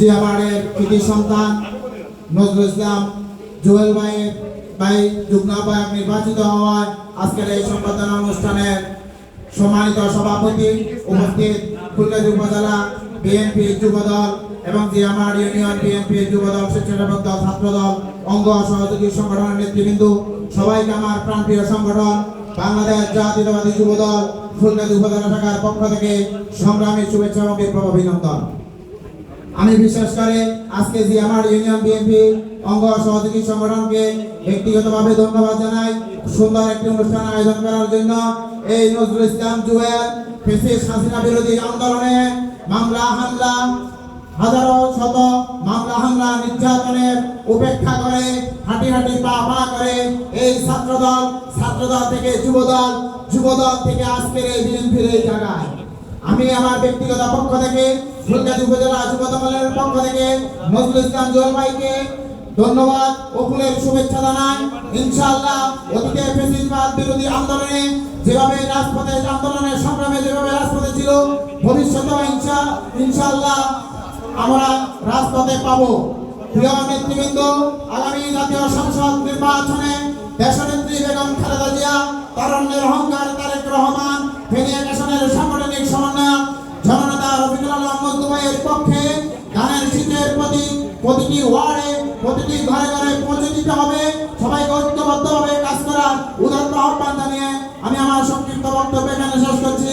জিয়াবাড়ের কৃতি সন্তান নজরুল ইসলাম, জুয়েল ভাইয়ের ভাই যুগ্ম আহ্বায়ক নির্বাচিত হওয়ায় আজকের এই সম্বর্ধনা অনুষ্ঠানের সম্মানিত সভাপতি উপস্থিত ফুলগাজী উপজেলা বিএনপি যুবদল এবং যে জিয়ামার ইউনিয়ন বিএনপি যুবদল স্বেচ্ছাসেবক দল, ছাত্রদল, অঙ্গ সহযোগী সংগঠনের নেতৃবৃন্দ, সবাইকে আমার প্রাণপ্রিয় সংগঠন, বাংলাদেশ জাতীয়তাবাদী যুবদল ফুলগাজী উপজেলা শাখার পক্ষ থেকে সংগ্রামী শুভেচ্ছা এবং বিপ্লব অভিনন্দন। আমি বিশ্বাস করে আজকে যে আমার ইউনিয়ন বিএনপি অঙ্গ সহযোগী সংগঠনকে ব্যক্তিগতভাবে ধন্যবাদ জানাই, সুন্দর একটি অনুষ্ঠান আয়োজন করার জন্য। এই নজরুল ইসলাম জুয়েল ফেসিস হাসিনা বিরোধী আন্দোলনে মামলা, হামলা, হাজারো শত মামলা, হামলা নির্যাতনের উপেক্ষা করে, হাঁটি হাঁটি পা পা করে এই ছাত্রদল ছাত্রদল থেকে যুবদল যুবদল থেকে আজকের এই বিএনপির এই জায়গায়। আমি আমার ব্যক্তিগত পক্ষ থেকে ফুলগাজী উপজেলা যুব পক্ষ থেকে নজরুল ইসলাম জোয়াল ভাইকে ধন্যবাদ ও ফুলের শুভেচ্ছা জানাই। ইনশাআল্লাহ অতীতে ফেসিসবাদ বিরোধী আন্দোলনে যেভাবে রাজপথে আন্দোলনের সংগ্রামে যেভাবে রাজপথে ছিল ভবিষ্যতেও ইনশা ইনশাআল্লাহ আমরা রাজপথে পাবো। প্রিয় নেতৃবৃন্দ, আগামী জাতীয় সংসদ নির্বাচনে দেশনেত্রী বেগম খালেদা জিয়া তারুণ্যের অহংকার মজদুবাইয়ের পক্ষে গানের শীতের প্রতি, প্রতিটি ওয়ার্ডে, প্রতিটি ঘরে ঘরে পৌঁছে দিতে হবে। সবাইকে ঐক্যবদ্ধভাবে কাজ করার উদাত্ত আহ্বান জানিয়ে আমি আমার সংক্ষিপ্ত বক্তব্য এখানে শেষ করছি।